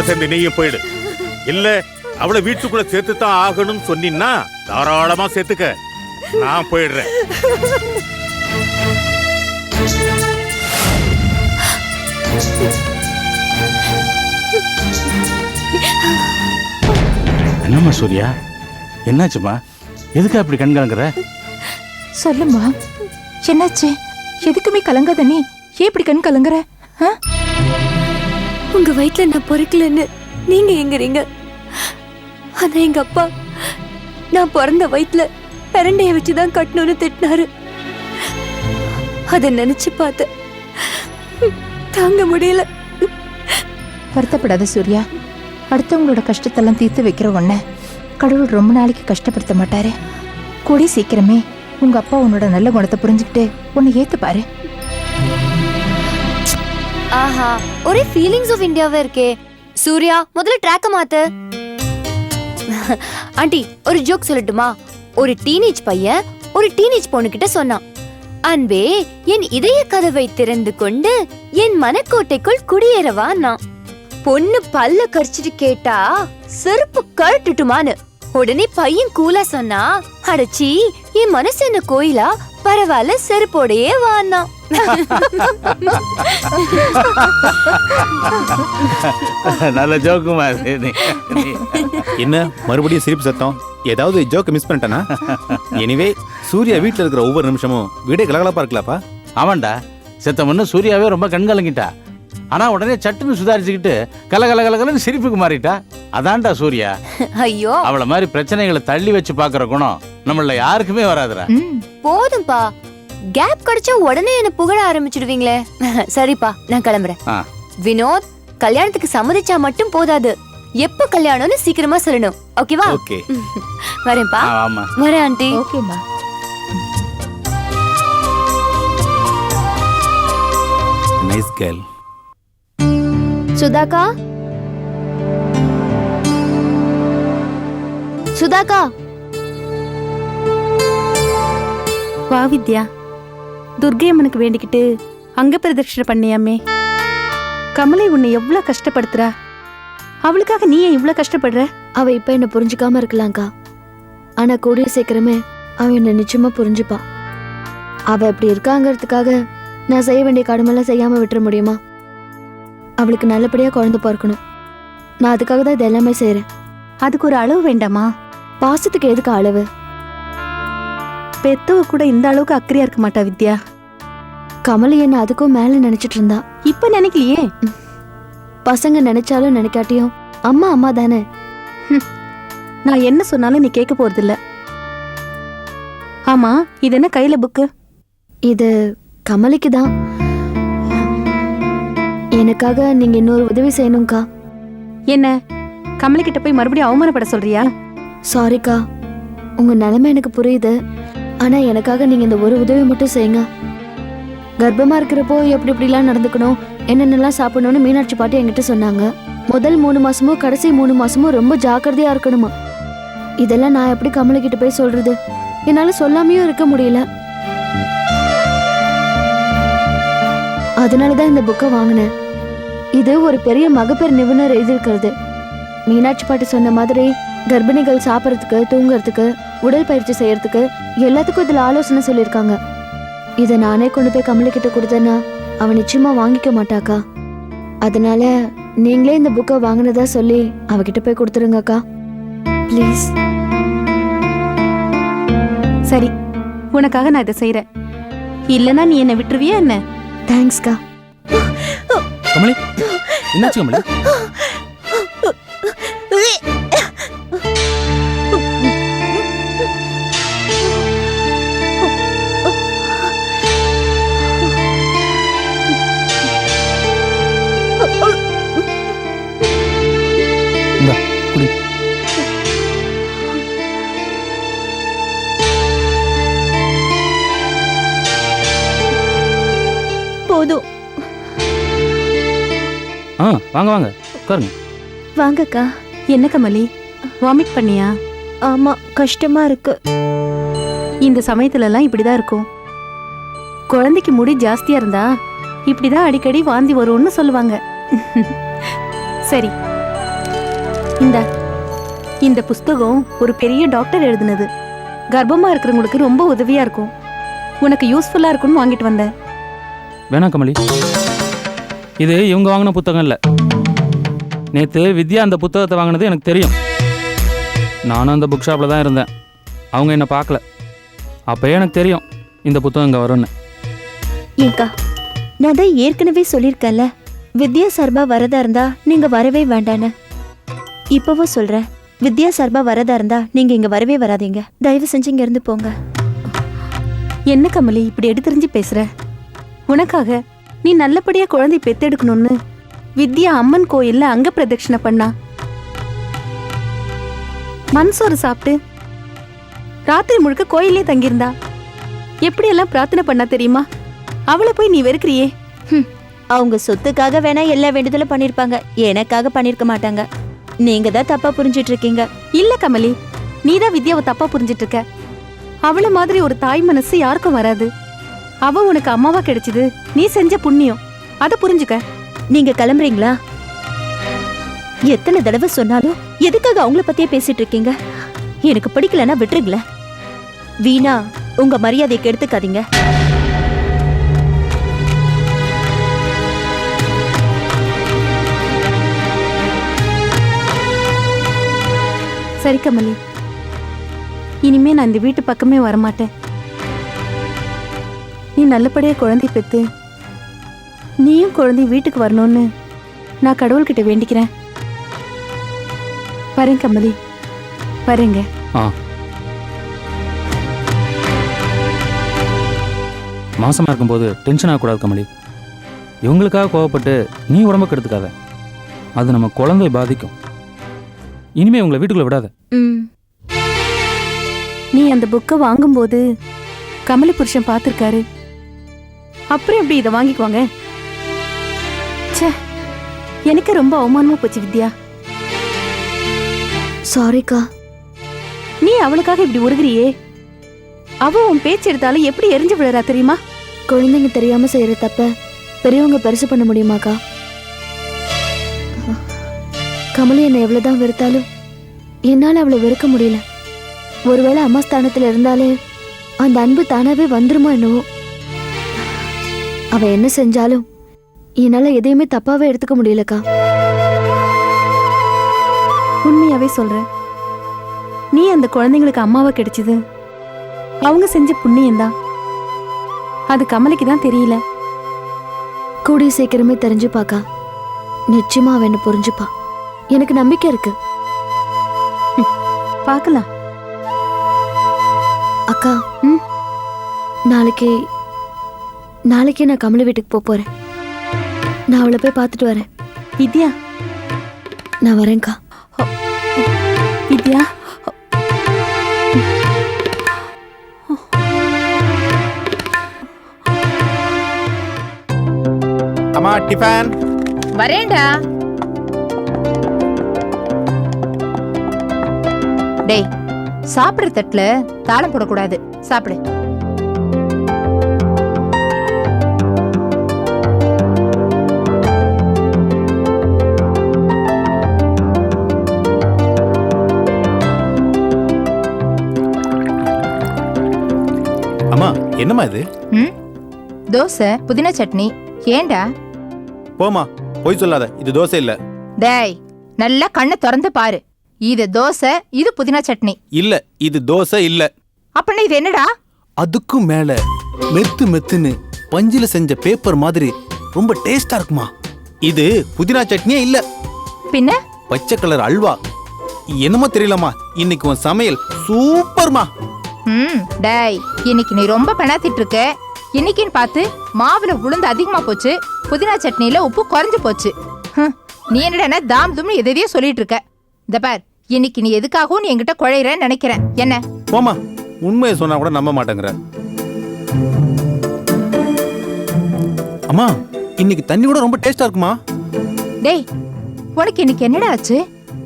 அவளோட சேர்ந்து நீயும் போயிடு. இல்ல அவளை வீட்டுக்குள்ள சேர்த்து தான் ஆகணும்னு சொன்னீன்னா தாராளமா சேர்த்துக்க. நான் போயிடுறேன். என்னம்மா சூர்யா? என்னாச்சும்மா? எதுக்கு அப்படி கண் கலங்குற? சொல்லுமா என்னாச்சு? எதுக்குமே கலங்காத நீ. ஏன் இப்படி கண் கலங்குற? ஆ? உங்க வயிற்றுல நான் பொறுக்கலன்னு நீங்க எங்குறீங்க ஆனா எங்க அப்பா நான் பிறந்த வயிற்றுல பிரண்டைய வச்சுதான் கட்டணும்னு திட்டினாரு. அதை நினைச்சு பார்த்த தாங்க முடியல. வருத்தப்படாத சூர்யா. அடுத்தவங்களோட கஷ்டத்தெல்லாம் தீர்த்து வைக்கிற உன்ன கடவுள் ரொம்ப நாளைக்கு கஷ்டப்படுத்த மாட்டாரு. கூடி சீக்கிரமே உங்க அப்பா உன்னோட நல்ல குணத்தை புரிஞ்சுக்கிட்டு உன்னை ஏத்துப்பாரு. ஆஹா ஒரே ஃபீலிங்ஸ் ஆஃப் இந்தியாவே இருக்கே. சூர்யா முதல்ல ட்ராக்க மாத்து. ஆண்டி ஒரு ஜோக் சொல்லட்டுமா? ஒரு டீனேஜ் பையன் ஒரு டீனேஜ் பொண்ணு கிட்ட சொன்னான். அன்பே என் இதய கதவை திறந்து கொண்டு என் மனக்கோட்டைக்குள் குடியேறவா நான் பொண்ணு பல்ல கரிச்சிட்டு கேட்டா செருப்பு கழட்டுட்டுமான்னு. உடனே பையன் கூலா சொன்னா அடச்சி என் மனசு என்ன கோயிலா? பரவாயில்ல செருப்போடையே வான்னா நல்ல ஜோக்குமா என்ன மறுபடியும் சிரிப்பு சத்தம்? ஏதாவது ஜோக்க மிஸ் பண்ணிட்டேனா? எனிவே சூர்யா வீட்ல இருக்கிற ஒவ்வொரு நிமிஷமும் வீடே கலகலப்பா இருக்கலாப்பா. ஆமாண்டா. செத்த முன்ன சூர்யாவே ரொம்ப கண் கலங்கிட்டா ஆனா உடனே சட்டுன்னு சுதாரிச்சுக்கிட்டு கல கல கலகலன்னு சிரிப்புக்கு மாறிட்டா. அதான்டா சூர்யா. ஐயோ. அவள மாதிரி பிரச்சனைகளை தள்ளி வச்சு பாக்குற குணம் நம்மள யாருக்குமே வராதுடா. ம் போதும்பா. கேப் கிடைச்சா உடனே என்ன புகழ ஆரம்பிச்சிடுவீங்களே. சரிப்பா நான் கிளம்புறேன். ஆ. வினோத் கல்யாணத்துக்கு சம்மதிச்சா மட்டும் போதாது. எப்ப கல்யாணம்னு சீக்கிரமா சொல்லணும். ஓகேவா? ஓகே. வரேன்ப்பா. ஆ, ஆமா. வரேன் ஆண்டி. ஓகேம்மா. நைஸ் கேர்ள் சுதாக்கா சுதாக்கா வா வித்யா. துர்கையம்மனுக்கு வேண்டிக்கிட்டு அங்க பிரதட்சணை பண்ணியாமே. கமலை உன்னை எவ்வளவு கஷ்டப்படுத்துறா? அவளுக்காக நீ ஏன் இவ்வளவு கஷ்டப்படுற? அவ இப்ப என்ன புரிஞ்சுக்காம இருக்கலாம்க்கா. ஆனா கூடிய சீக்கிரமே அவ என்ன நிச்சயமா புரிஞ்சுப்பா. அவ இப்படி இருக்காங்கிறதுக்காக நான் செய்ய வேண்டிய கடமைலாம் செய்யாம விட்டுற முடியுமா? அவளுக்கு நல்லபடியா குழந்தை பிறக்கணும். நான் அதுக்காக தான் இது எல்லாமே செய்யறேன் அதுக்கு ஒரு அளவு வேண்டாமா? பாசத்துக்கு எதுக்கு அளவு? பெத்தவ கூட இந்த அளவுக்கு அக்கறையா இருக்க மாட்டா வித்யா? கமலி என்ன அதுக்கும் மேல நினைச்சிட்டு இருந்தா. இப்ப நினைக்கலையே? பசங்க நினைச்சாலும் நினைக்காட்டியும் அம்மா அம்மா தானே. நான் என்ன சொன்னாலும் நீ கேட்க போறதில்ல. ஆமா இது என்ன கையில புக்கு? இது கமலிக்கு தான். எனக்காக நீங்க இன்னொரு உதவி செய்யணும்க்கா. என்ன? கமலி கிட்ட போய் மறுபடியும் அவமானப்பட சொல்றியா? சாரிக்கா உங்க நிலைமை எனக்கு புரியுது. ஆனா எனக்காக நீங்க இந்த ஒரு உதவி மட்டும் செய்யுங்க. கர்ப்பமா இருக்கிறப்போ எப்படி எப்படிலாம் நடந்துக்கணும் என்னென்னலாம் சாப்பிடணும்னு மீனாட்சி பாட்டி என்கிட்ட சொன்னாங்க. முதல் மூணு மாசமும் கடைசி மூணு மாசமும் ரொம்ப ஜாக்கிரதையா இருக்கணுமா? இதெல்லாம் நான் எப்படி கமலி கிட்ட போய் சொல்றது? என்னால சொல்லாமையும் இருக்க முடியல. அதனாலதான் இந்த புக்கை வாங்கினேன். இது ஒரு பெரிய மகப்பேறு நிபுணர் எழுதியிருக்கிறது. மீனாட்சி பாட்டி சொன்ன மாதிரி கர்ப்பிணிகள் சாப்பிட்றதுக்கு தூங்குறதுக்கு உடல் பயிற்சி செய்யறதுக்கு எல்லாத்துக்கும் இதுல ஆலோசனை சொல்லியிருக்காங்க. இதை நானே கொண்டு போய் கமலி கிட்ட கொடுத்தேன்னா அவன் நிச்சயமா வாங்கிக்க மாட்டாக்கா. அதனால நீங்களே இந்த புக்கை வாங்கினதா சொல்லி அவகிட்ட போய் கொடுத்துருங்கக்கா. ப்ளீஸ் சரி உனக்காக நான் இதை செய்யறேன் இல்லனா நீ என்ன விட்டுருவியா என்ன? தேங்க்ஸ்க்கா கமலி என்னாச்சு கமலி? வாங்க வாங்க. உட்காருங்க. வாங்கக்கா. என்ன கமலி வாமிட் பண்ணியா? ஆமா கஷ்டமா இருக்கு. இந்த சமயத்துல எல்லாம் இப்படிதான் இருக்கும். குழந்தைக்கு முடி ஜாஸ்தியா இருந்தா இப்படிதான் அடிக்கடி வாந்தி வரும்னு சொல்லுவாங்க. சரி. இந்த இந்த புஸ்தகம் ஒரு பெரிய டாக்டர் எழுதினது. கர்ப்பமா இருக்கிறவங்களுக்கு ரொம்ப உதவியா இருக்கும். உனக்கு யூஸ்ஃபுல்லா இருக்கும்னு வாங்கிட்டு வந்தேன். வேணாம் கமலி இது இவங்க வாங்கின புத்தகம் இல்லை. நேற்று வித்யா அந்த புத்தகத்தை வாங்கினது எனக்கு தெரியும். நானும் அந்த புக் ஷாப்பில் தான் இருந்தேன். அவங்க என்னை பார்க்கல. அப்போயே எனக்கு தெரியும் இந்த புத்தகம் இங்கே வரும்னு. ஏக்கா நான் தான் ஏற்கனவே சொல்லியிருக்கேன்ல வித்யா சார்பா வரதா இருந்தா நீங்க வரவே வேண்டான்னு. இப்பவும் சொல்றேன் வித்யா சார்பா வரதா இருந்தா நீங்க இங்க வரவே வராதீங்க. தயவு செஞ்சு இங்க இருந்து போங்க. என்ன கமலி இப்படி எடுத்தறிஞ்சு பேசுற? உனக்காக நீ நல்லபடியா குழந்தை பெத்தெடுக்கணும்னு வித்யா அம்மன் கோயில்ல அங்க பிரதட்சணை பண்ணா. மன்சோறு சாப்பிட்டு ராத்திரி முழுக்க கோயிலே தங்கியிருந்தா. எப்படியெல்லாம் பிரார்த்தனை பண்ணா தெரியுமா? அவளை போய் நீ வெறுக்கிறியே. அவங்க சொத்துக்காக வேணா எல்லா வேண்டுதலும் பண்ணிருப்பாங்க எனக்காக பண்ணிருக்க மாட்டாங்க. நீங்க தான் தப்பா புரிஞ்சிட்டு இருக்கீங்க இல்ல கமலி நீதான் வித்யாவை தப்பா புரிஞ்சிட்டு இருக்க அவள மாதிரி ஒரு தாய் மனசு யாருக்கும் வராது. அவ உனக்கு அம்மாவா கிடைச்சது நீ செஞ்ச புண்ணியம். அத புரிஞ்சுக்க. நீங்க கிளம்புறீங்களா? எத்தனை தடவை சொன்னாலும் எதுக்காக அவங்கள பத்தியே பேசிட்டு இருக்கீங்க? எனக்கு பிடிக்கலன்னா விட்டுருங்களேன் வீணா உங்க மரியாதைக்கு எடுத்துக்காதீங்க. சரி கமலி இனிமே நான் இந்த வீட்டு பக்கமே வரமாட்டேன். நீ நல்லபடியா குழந்தை பெத்து நீயும் குழந்தை வீட்டுக்கு வரணும்னு நான் கடவுள்கிட்ட வேண்டிக்கிறேன். வரேன் கமலி. வரேங்க. ஆ. மாசமாக இருக்கும்போது டென்ஷன் ஆகக்கூடாது கமலி. இவங்களுக்காக கோவப்பட்டு நீ உடம்ப கெடுத்துக்காத. அது நம்ம குழந்தைய பாதிக்கும். இனிமே உங்களை வீட்டுக்குள்ள விடாத. நீ அந்த புக்கை வாங்கும்போது கமலி புருஷன் பார்த்துருக்காரு. அப்புறம் எப்படி இதை வாங்கிக்குவாங்க? ச்சே எனக்கு ரொம்ப அவமானமா போச்சு வித்யா. சாரிக்கா நீ அவளுக்காக இப்படி உருகிறியே? அவ உன் பேச்சு எடுத்தாலும் எப்படி எரிஞ்சு விழுறா தெரியுமா? குழந்தைங்க தெரியாம செய்யற தப்ப பெரியவங்க பெருசு பண்ண முடியுமாக்கா? கமலி என்னை எவ்வளவுதான் வெறுத்தாலும் என்னால அவளை வெறுக்க முடியல. ஒருவேளை அம்மா ஸ்தானத்துல இருந்தாலே அந்த அன்பு தானாவே வந்துருமோ என்னவோ? அவ என்ன செஞ்சாலும் என்னால எதையுமே தப்பாவே எடுத்துக்க முடியலக்கா. உண்மையாவே சொல்றேன். நீ அந்த குழந்தைங்களுக்கு அம்மாவா கிடைச்சது. அவங்க செஞ்ச புண்ணியம்தான். அது கமலிக்கு தான் தெரியல. கூடிய சீக்கிரமே தெரிஞ்சுப்பாக்கா. நிச்சயமா அவ என்ன புரிஞ்சுப்பா. எனக்கு நம்பிக்கை இருக்கு. பார்க்கலாம். அக்கா ம்? நாளைக்கு நாளைக்கே நான் கமலி வீட்டுக்கு போக போறேன். நான் அவளை போய் பார்த்துட்டு வரேன். வித்யா? நான் வரேன்க்கா. வித்யா? அம்மா டிஃபன். வரேன்டா. டேய் சாப்பிடுற தட்டுல தாளம் போடக்கூடாது. சாப்பிடு. என்னம்மா இது? ம்? தோசை புதினா சட்னி. ஏன்டா? போமா போய் சொல்லாத. இது தோசை இல்ல. டேய் நல்லா கண்ணை திறந்து பாரு. இது தோசை இது புதினா சட்னி. இல்ல இது தோசை இல்ல. அப்படின்னா இது என்னடா? அதுக்கும் மேல மெத்து மெத்துன்னு பஞ்சில செஞ்ச பேப்பர் மாதிரி ரொம்ப டேஸ்டா இருக்குமா? இது புதினா சட்னியே இல்ல. பின்ன? பச்சை கலர் அல்வா. என்னமோ தெரியலம்மா. இன்னைக்கு உன் சமையல் சூப்பர்மா. ம் டேய் இன்னைக்கு நீ ரொம்ப பெணாத்திட்டு இருக்க இன்னைக்குன்னு பார்த்து மாவுல உளுந்து அதிகமா போச்சு புதினா சட்னியில உப்பு குறைஞ்சு போச்சு. நீ என்னடா தாம் தும் எதையோ சொல்லிட்டு இருக்க இந்த பார் இன்னைக்கு நீ எதுக்காகவும் நீ என்கிட்ட குழையிறன்னு நினைக்கிறேன். என்ன? போமா உண்மையை சொன்னா கூட நம்ப மாட்டேங்கிற. அம்மா இன்னைக்கு தண்ணி கூட ரொம்ப டேஸ்டா இருக்குமா? டேய் உனக்கு இன்னைக்கு என்னடா ஆச்சு?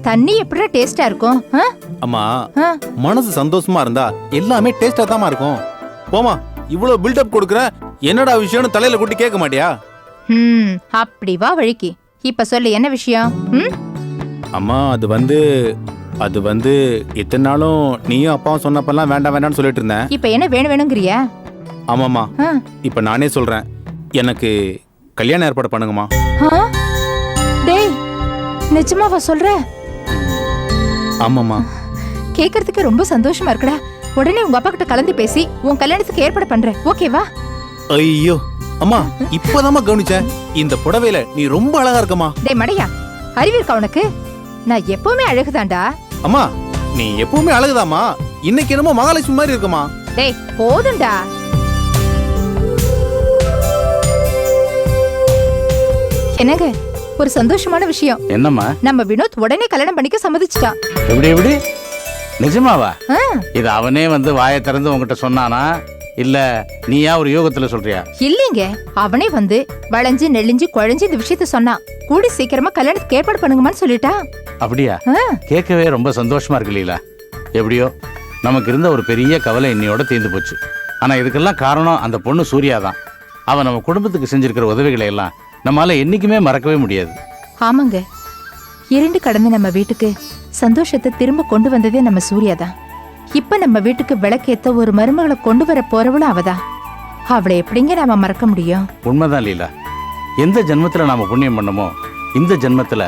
தண்ணி எப்படிடா டேஸ்டா இருக்கும் ஆ? அம்மா? மனசு சந்தோஷமா இருந்தா எல்லாமே டேஸ்டா தாமா இருக்கும். போமா இவ்வளவு பில்டப் கொடுக்குற என்னடா விஷயம்னு தலையில கொட்டி கேட்க மாட்டியா? ம் அப்படி வா வழிக்கு. இப்ப சொல்லு என்ன விஷயம்? ம்? அம்மா அது வந்து அது வந்து இத்தனை நாளும் நீயும் அப்பாவும் சொன்னப்பெல்லாம் வேண்டாம் வேண்டாம்னு சொல்லிட்டு இருந்தேன். இப்ப என்ன வேணும் வேணுங்கிறியா? ஆமாம்மா. இப்போ நானே சொல்றேன். எனக்கு கல்யாணம் ஏற்பாடு பண்ணுங்கம்மா? டேய் நிஜமாவா சொல்ற? ஆமாம்மா. கேக்குறதுக்கு ரொம்ப சந்தோஷமா இருக்குடா. உடனே உங்க அப்பா கிட்ட கலந்து பேசி உன் கல்யாணத்துக்கு ஏற்பாடு பண்றேன். ஓகேவா ஐயோ அம்மா இப்போதாம்மா கவனிச்சேன். இந்த புடவையில நீ ரொம்ப அழகா இருக்கம்மா. டேய் மடையா அறிவு இருக்கா உனக்கு? நான் எப்பவுமே அழகுதான்டா. அம்மா நீ எப்பவுமே அழகுதாம்மா. இன்னைக்கு என்னமோ மகாலட்சுமி மாதிரி இருக்கம்மா டேய் போதும்டா. என்னங்க ஒரு சந்தோஷமான விஷயம். என்னம்மா? நம்ம வினோத் உடனே கல்யாணம் பண்ணிக்க சம்மதிச்சிட்டான். எப்படி எப்படி? நிஜமாவா? இது அவனே வந்து வாயை திறந்து உங்ககிட்ட சொன்னானா? இல்ல நீயா ஒரு யோகத்துல சொல்றியா? இல்லைங்க. அவனே வந்து வளைஞ்சு நெளிஞ்சு குழஞ்சு இந்த விஷயத்த சொன்னான் கூடி சீக்கிரமா கல்யாணத்துக்கு ஏற்பாடு பண்ணுங்கம்மான்னு சொல்லிட்டா. அப்படியா? கேட்கவே ரொம்ப சந்தோஷமா இருக்கு லீலா. எப்படியோ நமக்கு இருந்த ஒரு பெரிய கவலை இன்னையோட தீர்ந்து போச்சு. ஆனா இதுக்கெல்லாம் காரணம் அந்த பொண்ணு சூர்யா தான். அவன் நம்ம குடும்பத்துக்கு செஞ்சிருக்கிற உதவிகளை எல்லாம் நம்மால என்னைக்குமே மறக்கவே முடியாது. ஆமாங்க. இருண்டு கடந்த நம்ம வீட்டுக்கு சந்தோஷத்தை திரும்ப கொண்டு வந்ததே நம்ம சூர்யா தான். இப்ப நம்ம வீட்டுக்கு விளக்கேத்த ஒரு மருமகளை கொண்டு வர போறவளும் அவதான் அவளை எப்படிங்க நாம மறக்க முடியும்? உண்மைதான் லீலா. எந்த ஜென்மத்துல நாம புண்ணியம் பண்ணமோ இந்த ஜென்மத்துல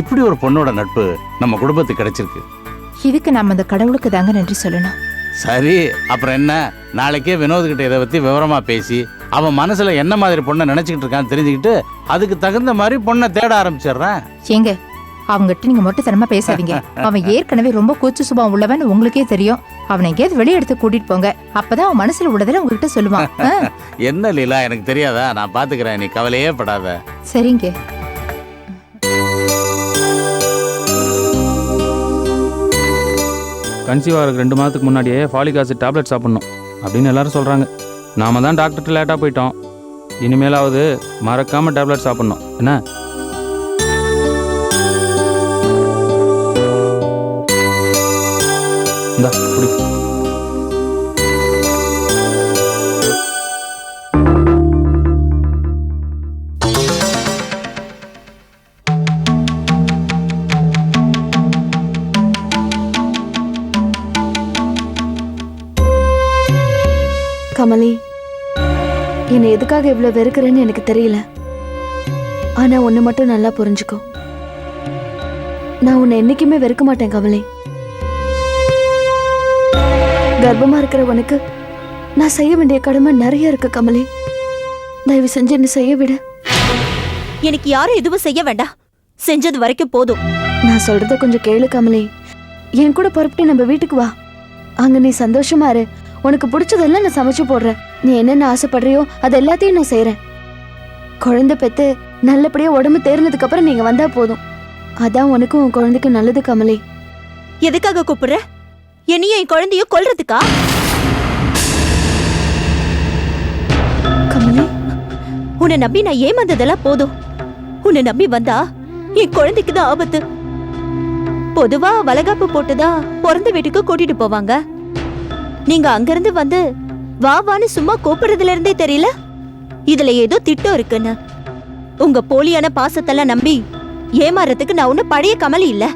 இப்படி ஒரு பொண்ணோட நட்பு நம்ம குடும்பத்துக்கு கிடைச்சிருக்கு. இதுக்கு நாம அந்த கடவுளுக்கு தாங்க நன்றி சொல்லணும். சரி அப்புறம் என்ன? நாளைக்கே வினோத் கிட்ட இதை பத்தி விவரமா பேசி அவன் மனசுல என்ன மாதிரி பொண்ணை நினைச்சுக்கிட்டு இருக்கான்னு தெரிஞ்சுக்கிட்டு அதுக்கு தகுந்த மாதிரி பொண்ணை தேட ஆரம்பிச்சிடுறேன். ஏங்க அவங்ககிட்ட நீங்க மொட்டைத்தனமா பேசாதீங்க. அவன் ஏற்கனவே ரொம்ப கூச்சு சுபாவம் உள்ளவன் உங்களுக்கே தெரியும். அவனை எங்கேயாவது வெளியே எடுத்து கூட்டிட்டு போங்க. அப்பதான் அவன் மனசுல உள்ளதில் உங்ககிட்ட சொல்லுவான். ஆ, என்ன லீலா எனக்கு தெரியாதா? நான் பாத்துக்கிறேன் நீ கவலையே படாத. சரிங்க. கன்சீவ் ஆகிறதுக்கு ரெண்டு மாதத்துக்கு முன்னாடியே ஃபாலிக் ஆசிட் டேப்லெட் சாப்பிட்ணும் அப்படின்னு எல்லாரும் சொல்கிறாங்க நாம தான் டாக்டர்கிட்ட லேட்டாக போயிட்டோம். இனிமேலாவது மறக்காமல் டேப்லெட் சாப்பிட்ணும். என்ன? இந்தா குடி. கமலி என்னை எதுக்காக இவ்வளவு வெறுக்கிறேன்னு எனக்கு தெரியல. ஆனா ஒன்று மட்டும் நல்லா புரிஞ்சுக்கோ. நான் உன்னை என்னைக்குமே வெறுக்க மாட்டேன் கமலி. கர்ப்பமா இருக்கிற உனக்கு நான் செய்ய வேண்டிய கடமை நிறைய இருக்கு கமலி. தயவு செஞ்சு என்ன செய்ய விடு. எனக்கு யாரும் எதுவும் செய்ய வேண்டாம். செஞ்சது வரைக்கும் போதும். நான் சொல்றத கொஞ்சம் கேளு கமலி. என் கூட புறப்பட்டு நம்ம வீட்டுக்கு வா. அங்க நீ சந்தோஷமா இரு. உனக்கு பிடிச்சதெல்லாம் நான் சமைச்சு போடுறேன். நீ என்னென்ன ஆசைப்படுறியோ அது எல்லாத்தையும் நான் செய்றேன். குழந்தை பெத்து நல்லபடியா உடம்பு தேர்ந்ததுக்கு அப்புறம் நீங்க வந்தா போதும். அதான் உனக்கும் உன் குழந்தைக்கு நல்லது கமலி. எதுக்காக கூப்பிடுற? என்னையும் என் குழந்தையும் கொல்றதுக்கா? கமலி உன்னை நம்பி நான் ஏமாந்ததெல்லாம் போதும். உன்னை நம்பி வந்தா என் குழந்தைக்கு தான் ஆபத்து. பொதுவா வளகாப்பு போட்டுதா பிறந்த வீட்டுக்கு கூட்டிட்டு போவாங்க. நீங்க அங்கிருந்து வந்து வா வான்னு சும்மா கூப்பிடுறதுல இருந்தே தெரியல? இதுல ஏதோ திட்டம் இருக்குன்னு. உங்க போலியான பாசத்தெல்லாம் நம்பி ஏமாறதுக்கு நான் ஒன்னும் பழைய கமலி இல்லை.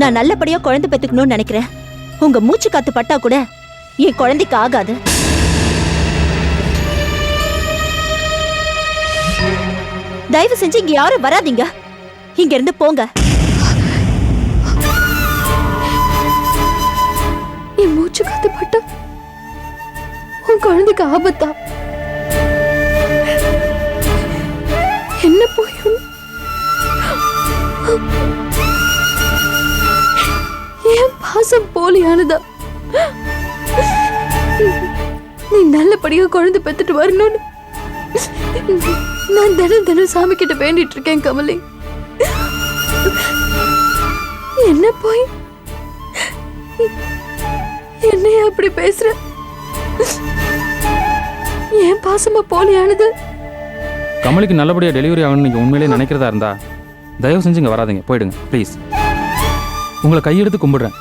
நான் நல்லபடியா குழந்தை பெத்துக்கணும்னு நினைக்கிறேன். உங்க மூச்சு காத்து பட்டா கூட என் குழந்தைக்கு ஆகாது. தயவு செஞ்சு இங்க யாரும் வராதீங்க. இங்க இருந்து போங்க. என் மூச்சு காத்து பட்டா உன் குழந்தைக்கு ஆபத்தா? என்ன போய் பாசம் போலியானதா? நீ நல்லபடியா குழந்தை பெத்துட்டு வரணும்னு நான் தினம் தினம் சாமி கிட்ட வேண்டிட்டு இருக்கேன் கமலி. என்ன போய்? என்னைய அப்படி பேசுற? ஏன் பாசமா போலியானது? கமலிக்கு நல்லபடியாக டெலிவரி ஆகணும்னு நீங்கள் உண்மையிலே நினைக்கிறதா இருந்தா தயவு செஞ்சு இங்கே வராதீங்க. போயிடுங்க ப்ளீஸ் உங்களை கையெடுத்து கும்பிடுறேன்.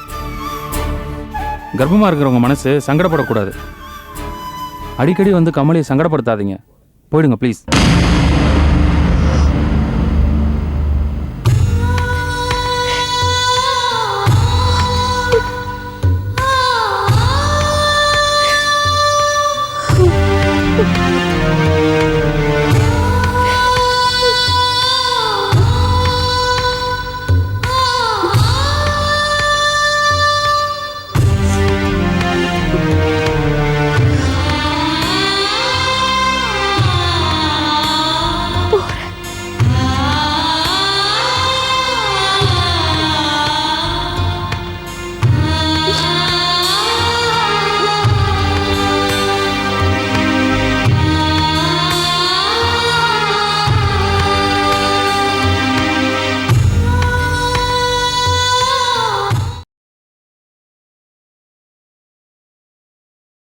கர்ப்பமாக இருக்கிறவங்க மனசு சங்கடப்படக்கூடாது. அடிக்கடி வந்து கமலியை சங்கடப்படுத்தாதீங்க. போயிடுங்க ப்ளீஸ்